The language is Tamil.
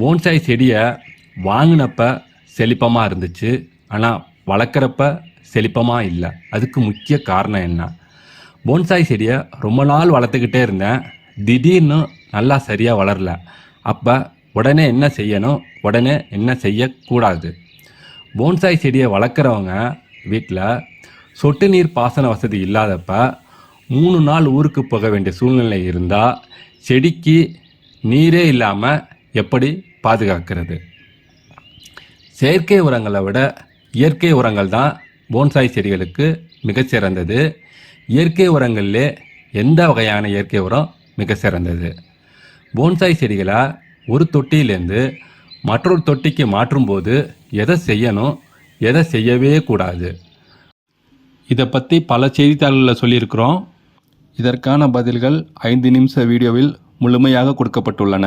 போன்சாய் செடியை வாங்கினப்ப செழிப்பமாக இருந்துச்சு. ஆனால் வளர்க்குறப்ப செழிப்பமாக இல்லை. அதுக்கு முக்கிய காரணம் என்ன? போன்சாய் செடியை ரொம்ப நாள் வளர்த்துக்கிட்டே இருந்தேன். திடீர்னு நல்லா சரியாக வளரல. அப்போ உடனே என்ன செய்யணும்? உடனே என்ன செய்யக்கூடாது? போன்சாய் செடியை வளர்க்குறவங்க வீட்டில் சொட்டு நீர் பாசன வசதி இல்லாதப்ப மூணு நாள் ஊருக்கு போக வேண்டிய சூழ்நிலை இருந்தால் செடிக்கு நீரே இல்லாமல் எப்படி பாதுகாக்கிறது. செயற்கை உரங்களை விட இயற்கை உரங்கள் தான் போன்சாய் செடிகளுக்கு மிகச்சிறந்தது இயற்கை உரங்களிலே எந்த வகையான இயற்கை உரம் மிக சிறந்தது? போன்சாய் செடிகளை ஒரு தொட்டியிலேருந்து மற்றொரு தொட்டிக்கு மாற்றும்போது எதை செய்யணும் எதை செய்யவே கூடாது? இதை பற்றி பல செய்தித்தாள்களில் சொல்லியிருக்கிறோம். இதற்கான பதில்கள் ஐந்து நிமிஷ வீடியோவில் முழுமையாக கொடுக்கப்பட்டுள்ளன.